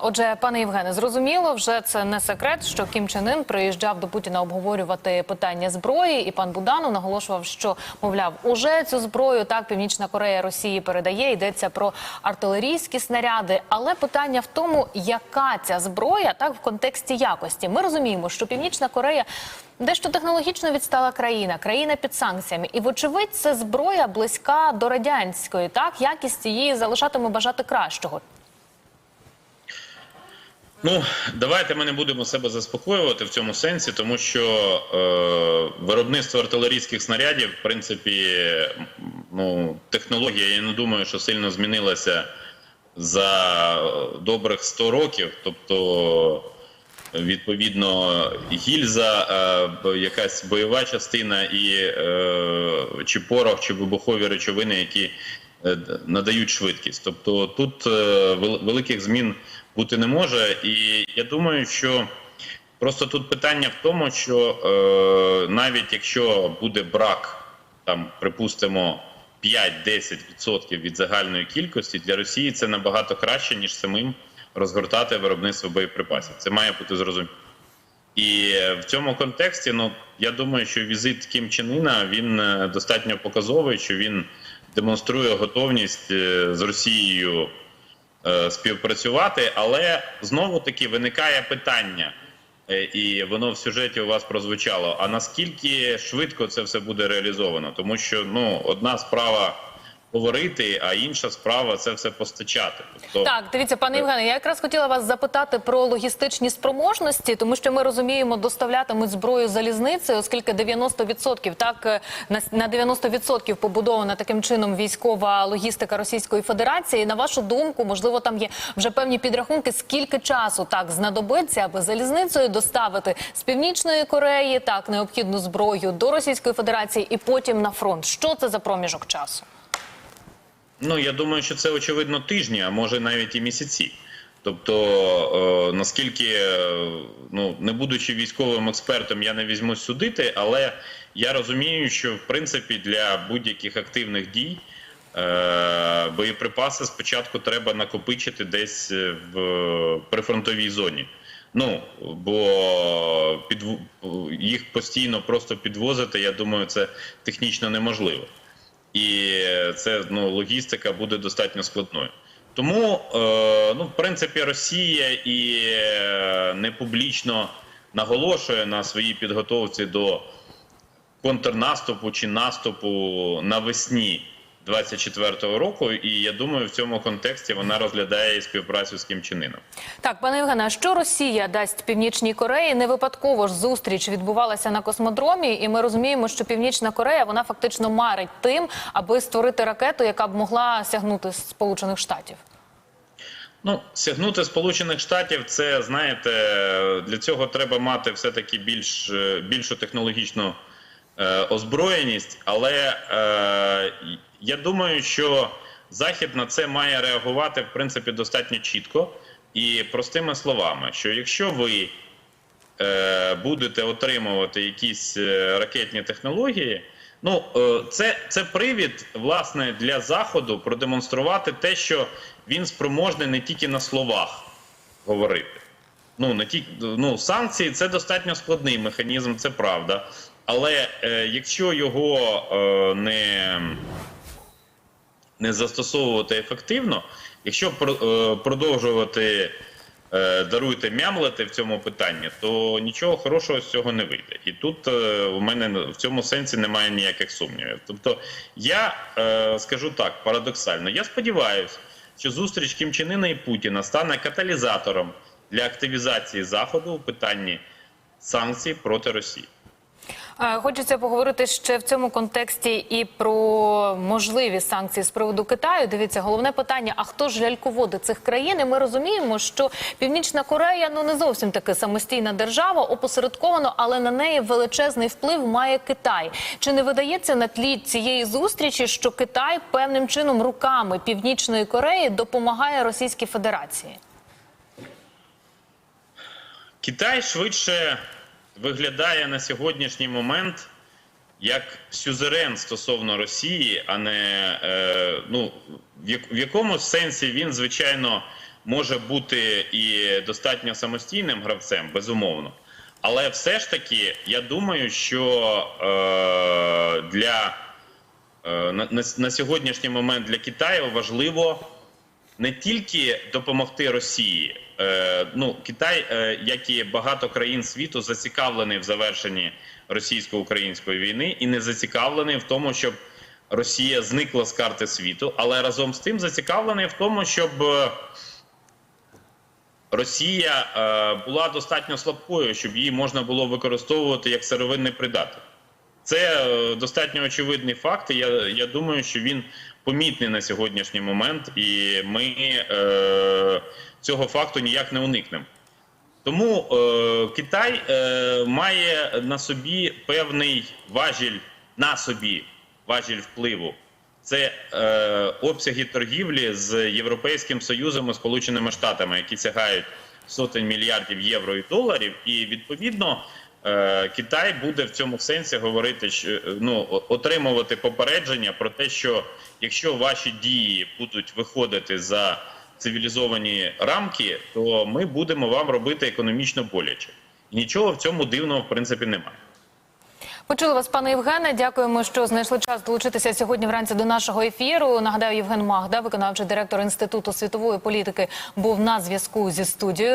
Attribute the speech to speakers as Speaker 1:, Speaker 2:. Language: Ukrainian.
Speaker 1: Отже, пане Євгене, зрозуміло, вже це не секрет, що Кім Чен Ін приїжджав до Путіна обговорювати питання зброї, і пан Буданов наголошував, що мовляв, уже цю зброю так Північна Корея Росії передає. Йдеться про артилерійські снаряди. Але питання в тому, яка ця зброя, так в контексті якості. Ми розуміємо, що Північна Корея. Дещо технологічно відстала країна, країна під санкціями, і вочевидь, це зброя близька до радянської. Так якість її залишатиме бажати кращого.
Speaker 2: Ну, давайте ми не будемо себе заспокоювати в цьому сенсі, тому що е, виробництво артилерійських снарядів, в принципі, ну, технологія, я не думаю, що сильно змінилася за добрих 100 років. Тобто, відповідно, гільза, е, якась бойова частина і е, чи порох, чи вибухові речовини, які е, надають швидкість. Тобто тут е, великих змін бути не може. І я думаю, що просто тут питання в тому, що е, навіть якщо буде брак, там припустимо 5-10% від загальної кількості, для Росії це набагато краще, ніж самим розгортати виробництво боєприпасів. Це має бути зрозуміло. І в цьому контексті, ну я думаю, що візит Кім Чен Іна, він е, достатньо показовий, що він демонструє готовність е, з Росією співпрацювати, але знову таки виникає питання, е, і воно в сюжеті у вас прозвучало. А наскільки швидко це все буде реалізовано? Тому що ну одна справа говорити, а інша справа це все постачати. Тобто
Speaker 1: Так, дивіться, пане Євгене, я якраз хотіла вас запитати про логістичні спроможності, тому що ми розуміємо, доставлятимуть зброю залізницею, оскільки 90% так е, на 90% побудована таким чином військова логістика Російської Федерації. На вашу думку, можливо, там є вже певні підрахунки, скільки часу так знадобиться, аби залізницею доставити з північної Кореї так необхідну зброю до Російської Федерації і потім на фронт. Що це за проміжок часу?
Speaker 2: Ну я думаю, що це очевидно тижні, а може навіть і місяці. Тобто, е, наскільки, е, ну не будучи військовим експертом, я не візьмусь судити, але я розумію, що в принципі для будь-яких активних дій е, боєприпаси спочатку треба накопичити десь в прифронтовій зоні. Ну бо під їх постійно просто підвозити, я думаю, це технічно неможливо і це ну логістика буде достатньо складною. Тому, е, ну, в принципі, Росія і е, не публічно наголошує на своїй підготовці до контрнаступу чи наступу навесні 24-го року. І я думаю, в цьому контексті вона розглядає і співпрацю з Кім Чен Іном.
Speaker 1: Так, пане Євгене, а що Росія дасть Північній Кореї? Не випадково ж зустріч відбувалася на космодромі, і ми розуміємо, що Північна Корея вона фактично марить тим, аби створити ракету, яка б могла сягнути Сполучених Штатів.
Speaker 2: Ну, сягнути Сполучених Штатів, це знаєте, для цього треба мати все-таки більш, е, більшу технологічну озброєність, але е, я думаю, що Захід на це має реагувати в принципі достатньо чітко і простими словами, що якщо ви е, будете отримувати якісь е, ракетні технології. Ну, е, це, це привід власне для заходу продемонструвати те, що він спроможний не тільки на словах говорити. Ну не тільки ну санкції це достатньо складний механізм, це правда. Але е, якщо його е, не, не застосовувати ефективно, якщо про- е, продовжувати е, даруйте мямлити в цьому питанні, то нічого хорошого з цього не вийде. І тут е, у мене в цьому сенсі немає ніяких сумнівів. Тобто, я е, скажу так парадоксально, я сподіваюся, що зустріч Кім Чен і Путіна стане каталізатором для активізації заходу у питанні санкцій проти Росії.
Speaker 1: Хочеться поговорити ще в цьому контексті і про можливі санкції з приводу Китаю. Дивіться, головне питання: а хто ж ляльководи цих країн? І ми розуміємо, що Північна Корея ну не зовсім таки самостійна держава, опосередковано, але на неї величезний вплив має Китай. Чи не видається на тлі цієї зустрічі, що Китай певним чином руками Північної Кореї допомагає Російській Федерації?
Speaker 2: Китай швидше виглядає на сьогоднішній момент як сюзерен стосовно Росії, а не е, ну в як- в якомусь сенсі він звичайно може бути і достатньо самостійним гравцем, безумовно. Але все ж таки, я думаю, що е, для е, на, на сьогоднішній момент для Китаю важливо не тільки допомогти Росії. Е, ну, Китай, е, як і багато країн світу, зацікавлений в завершенні російсько-української війни і не зацікавлений в тому, щоб Росія зникла з карти світу, але разом з тим зацікавлений в тому, щоб е, Росія була достатньо слабкою, щоб її можна було використовувати як сировинний придаток. Це е, достатньо очевидний факт. Я, я думаю, що він помітний на сьогоднішній момент, і ми е, цього факту ніяк не уникнемо. Тому е, Китай е, має на собі певний важіль на собі, важіль впливу. Це е, обсяги торгівлі з Європейським Союзом і Сполученими Штатами, які сягають сотень мільярдів євро і доларів, і відповідно Китай буде в цьому сенсі говорити, що е, ну отримувати попередження про те, що якщо ваші дії будуть виходити за цивілізовані рамки, то ми будемо вам робити економічно боляче. І нічого в цьому дивного в принципі немає.
Speaker 1: Почули вас, пане Євгене. Дякуємо, що знайшли час долучитися сьогодні вранці до нашого ефіру. Нагадаю, Євген Магда, виконавчий директор інституту світової політики, був на зв'язку зі студією.